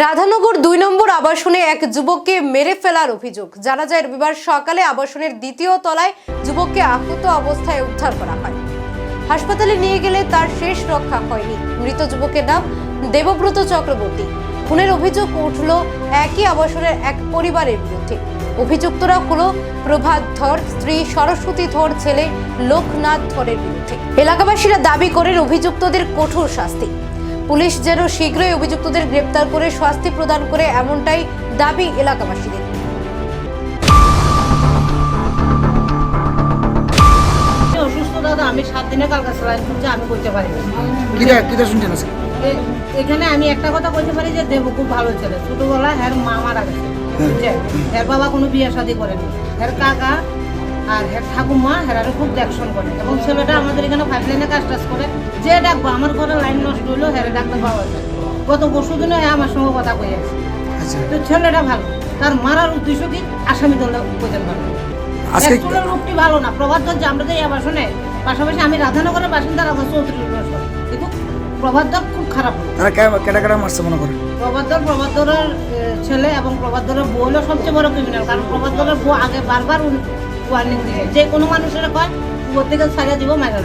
রাধানগর দুই নম্বর আবাসনে এক যুবককে মেরে ফেলার অভিযোগ। জানা যায়, রবিবার সকালে আবাসনের দ্বিতীয় তলায় যুবককে আহত অবস্থায় উদ্ধার করা হয়। হাসপাতালে নিয়ে গেলে তার শেষ রক্ষা হয়নি। মৃত যুবকের নাম দেবব্রত চক্রবর্তী। খুনের অভিযোগ উঠল একই আবাসনের এক পরিবারের বিরুদ্ধে। অভিযুক্তরা হলো প্রভাত ধর, স্ত্রী সরস্বতী ধর, ছেলে লোকনাথ ধরের বিরুদ্ধে। এলাকাবাসীরা দাবি করেন, অভিযুক্তদের কঠোর শাস্তি। পুলিশ যেন শীঘ্রই অভিযুক্তদের গ্রেপ্তার করে শাস্তি প্রদান করে এমনটাই দাবি এলাকাবাসীদের। আমি অসুস্থ দাদা আমি সাত দিনে কালকে স্যালাইন তুলছে আমি করতে পারি এখানে আমি একটা কথা বলতে পারি যে দেব খুব ভালো ছেলে। ছোটবেলায় হ্যার মা মারা গেছে হ্যার বাবা কোনো বিয়ে শাদী করেনি। হ্যার কাকা আর হ্যার ঠাকুমা হেরারও খুব দেখশন করে। এবং ছেলেটা আমাদের এখানে পাইপ লাইনে কাজ টাজ করে। যে ডাকবো আমার ঘরে লাইন নষ্ট হইলেও হেরে ডাকতে পাওয়া যায়। গত পরশু দিনও হ্যাঁ আমার সঙ্গে কথা কয়ে আছে আচ্ছা। তো ছেলেটা ভালো। তার মারার উদ্দেশ্য কি? আসামি দলে পারে আজকে একচুয়ালি লোকটি ভালো না। প্রভাত যে আমরা তো এই আবাসনে পাশাপাশি আমি রাধানগরের বাসিন্দা রাধা চৌধুরী কিন্তু প্রভাত খুব খারাপ। তারা কেটা কেটা মারছে মনে দল ছেলে এবং প্রভাত দলের বউ হলো সবচেয়ে বড় ক্রিমিনাল কারণ প্রভাত দলের বউ আগে বারবার ওয়ার্নিং দিয়ে যে কোনো মানুষের কয় উপর থেকে সারা দিব মারা